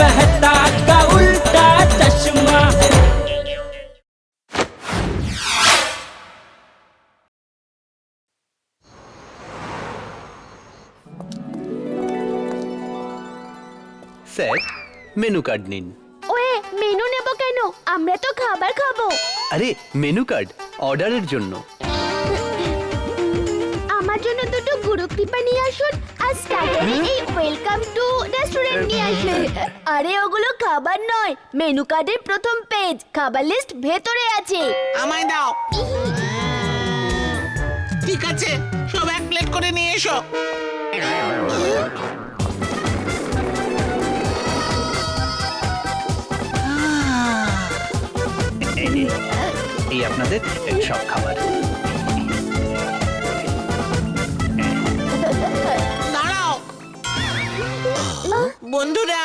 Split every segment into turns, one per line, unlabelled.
Mehta ka Ulta Chashma
sir menu card নিন
ওয়ে menu নেব কেন আমরা তো খাবার খাবো
আরে মেনু কার্ড অর্ডারের জন্য
আমার জন্য দুটো গুরু কৃপা নিয়ে আসুন আর স্টার্টারে এই ওয়েলকাম টু রেস্টুরেন্ট নিয়ে আসুন আরে ওগুলো খাবার নয় মেনু কার্ডের প্রথম পেজ খাবার লিস্ট ভেতরে আছে।
আমায় দাও। ঠিক আছে সব এক প্লেট করে নিয়ে এসো।
এই আপনাদের সব খাবার।
বন্ধুরা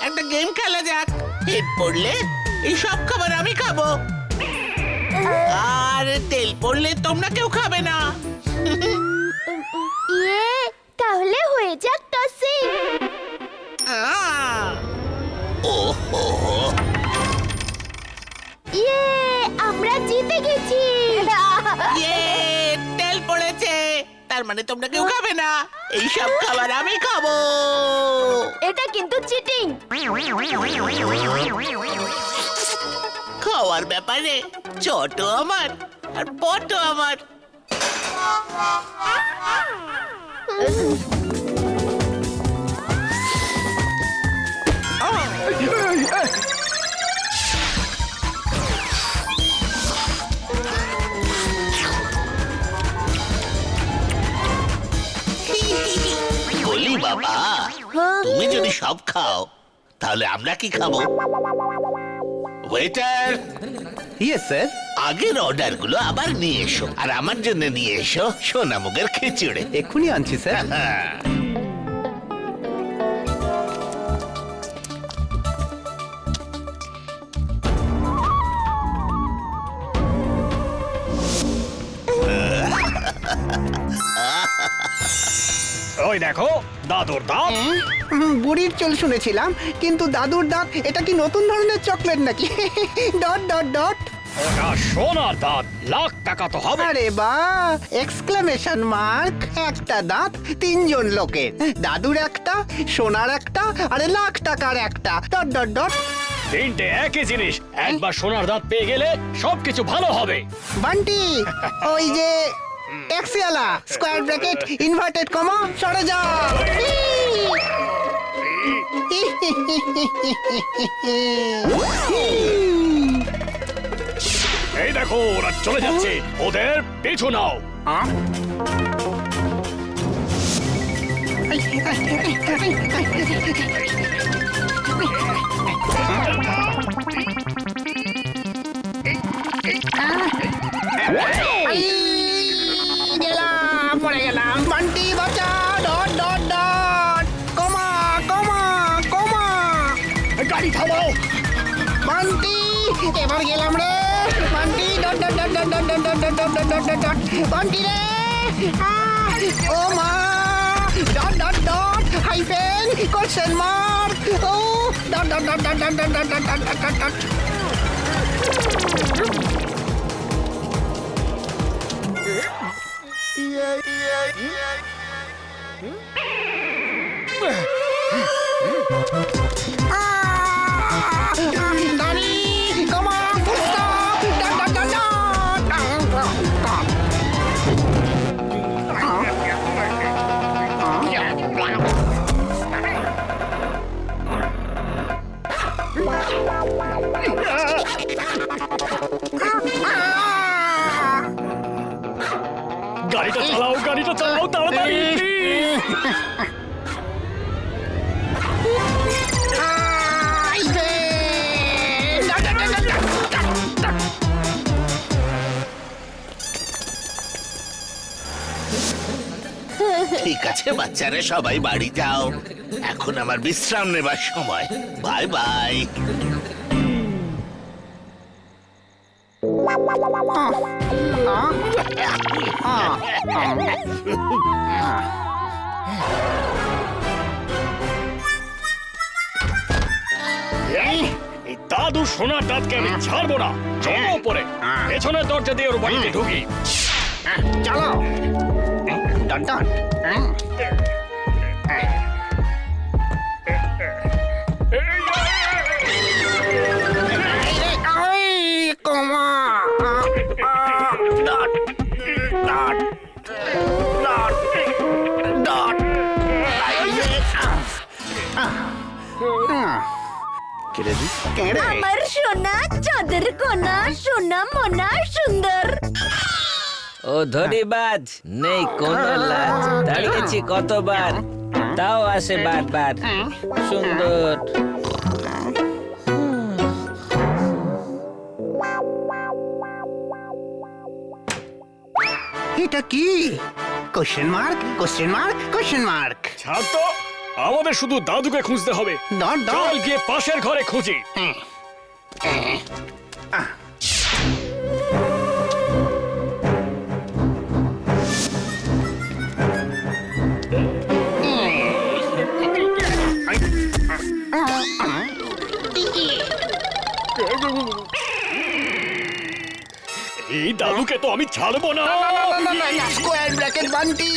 একটা গেম খেলা যাক। হিট পড়লে এই সব খাবার আমি খাব। আর তেল পড়লে তোমরা কেউ খাবে না।
ইয়ে তাহলে হয়ে যাক টসি।
আহ! তার মানে তোমরা কেউ খাবে না। এই সব খাবার আমি খাব।
এটা কিন্তু চিটিং।
খাওয়ার ব্যাপারে ছোট আমার আর বড় আমার। বাবা। তুমি যদি সব খাও তাহলে আমরা কি খাব? ওয়েটার
ইয়েস স্যার
আগের অর্ডারগুলো আবার নিয়ে এসো। আর আমার জন্য নিয়ে এসো সোনামুগের খিচুড়ি।
এক্ষুনি আনছি স্যার
ওই দেখো দাদুর দাঁত।
হুম, বুড়ির চল শুনেছিলাম কিন্তু দাদুর দাঁত এটা কি নতুন ধরনের চকলেট নাকি? Dot dot dot.
ওটা সোনার দাঁত লাখ টাকা তো হবে।
আরে বা এক্সক্লেমেশন মার্ক একটা দাঁত তিনজন লোকের। দাদুর একটা সোনার একটা আরে লাখ টাকার একটা। Dot dot dot.
তিনটে একই জিনিস একবার সোনার দাঁত পেয়ে গেলে সবকিছু ভালো হবে।
বান্টি ওই যে ট্যাক্সিওয়ালা স্কোয়ার ব্র্যাকেট ইনভার্টেড কমা সরে যা
এই দেখো ওরা চলে যাচ্ছে। ওদের পিছু নাও।
গেলাম এবার গেলাম রে Bunty dot dot dot dot dot dot dot dot dot dot dot dot Bunty রে আহ, ও মা dot dot dot hyphen question mark ও dot dot dot dot dot dot dot dot dot dot dot দাঁড়ি
ঠিক আছে বাচ্চারা সবাই বাড়ি যাও। এখন আমার বিশ্রাম নেবার সময়। Bye bye.
দাদু সোনার দাঁতকে আমি ছাড়বো না। চলো উপরে। পেছনের দরজা দিয়ে ওর বাড়িতে ঢুকি।
ডান চলো
আমার সোনা চাঁদের কোনা সোনা মোনা সুন্দর
ও ধরিবাজ নেই কোনো লাজ দাঁড়িয়েছি কতবার তাও আসে বারবার সুন্দর
এটা কি question mark question mark question mark
ছাড় তো আমাদের শুধু দাদুকে খুঁজতে হবে চল
ডট
গিয়ে পাশের ঘরে খুঁজি এই দাদুকে তো আমি ছাড়বো না
স্কোয়ার ব্র্যাকেট বান্টি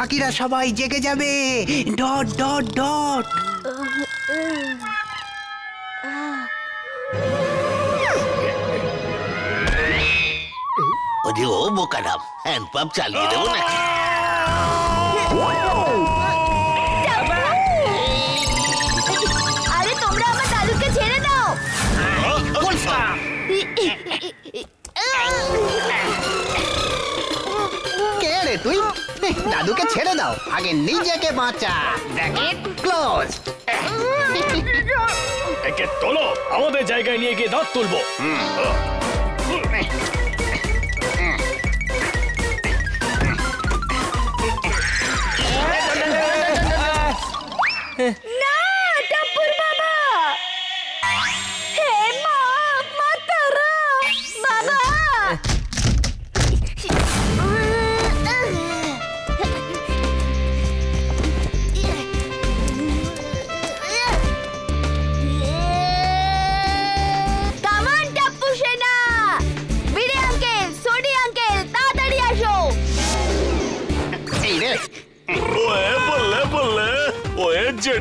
বাকিরা সবাই জেগে যাবে। Dot dot dot.
ওদি ও বোকারাম। হ্যান্ড পাম্প চালিয়ে দেবো না।
দাও
আগে নিজেকে বাঁচা। ব্র্যাকেট ক্লোজ
একে তোলো আমাদের জায়গায় নিয়ে গিয়ে দাঁত তুলবো।
না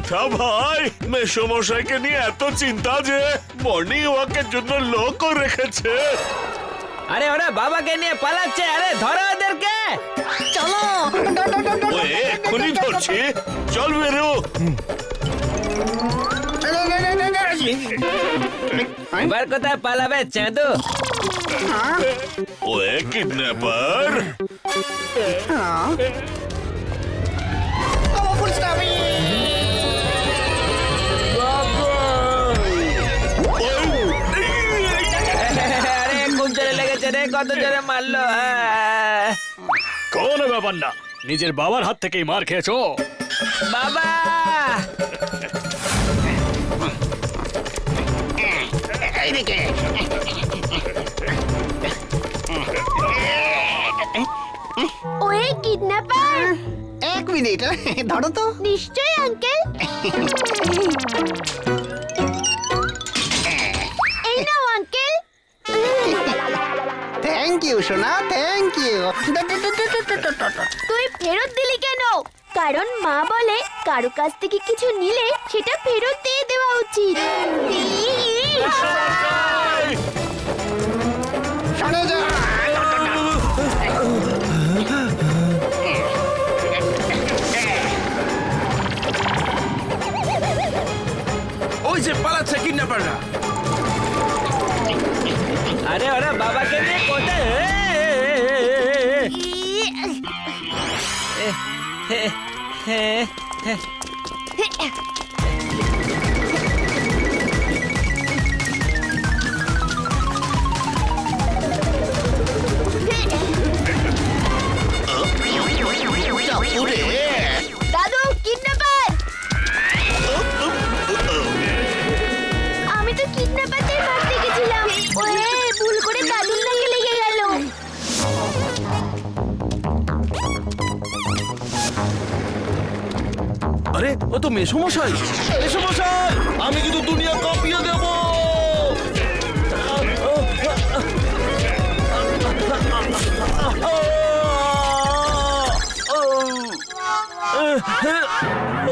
জেঠা ভাই। মেসমশাইকে নিয়ে এত চিন্তা যে মর্নিং ওয়াকের জন্য লোকও রেখেছে।
আরে ওরা বাবাকে নিয়ে পালাচ্ছে আরে ধরো ওদেরকে।
চলো।
এক্ষুনি ধরছি। চল বেরো।
এবার কোথায় পালাবে চাঁদু?
ওয়ে কিডন্যাপার।
আরে রে কত জোরে মারলো!
কোনো ব্যাপার না। নিজের বাবার হাত থেকেই মার খেয়েছো।
বাবা!
এইদিকে
ওয়ে কিডন্যাপার।
এক মিনিট ধরো তো।
নিশ্চয়ই আঙ্কেল।
সোনা থ্যাংক ইউ
তুই ফেরত দিলি কেন? কারণ মা বলে কারও কাছ থেকে কিছু নিলে সেটা ফেরত দিয়ে দেওয়া উচিত।
Ya bu ne? মেসমশাই মেসমশাই আমি কিন্তু দুনিয়া কাঁপিয়ে দেব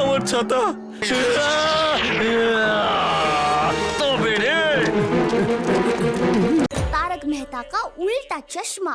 আমার ছাতা তবে রে
तारक मेहता का उल्टा चश्मा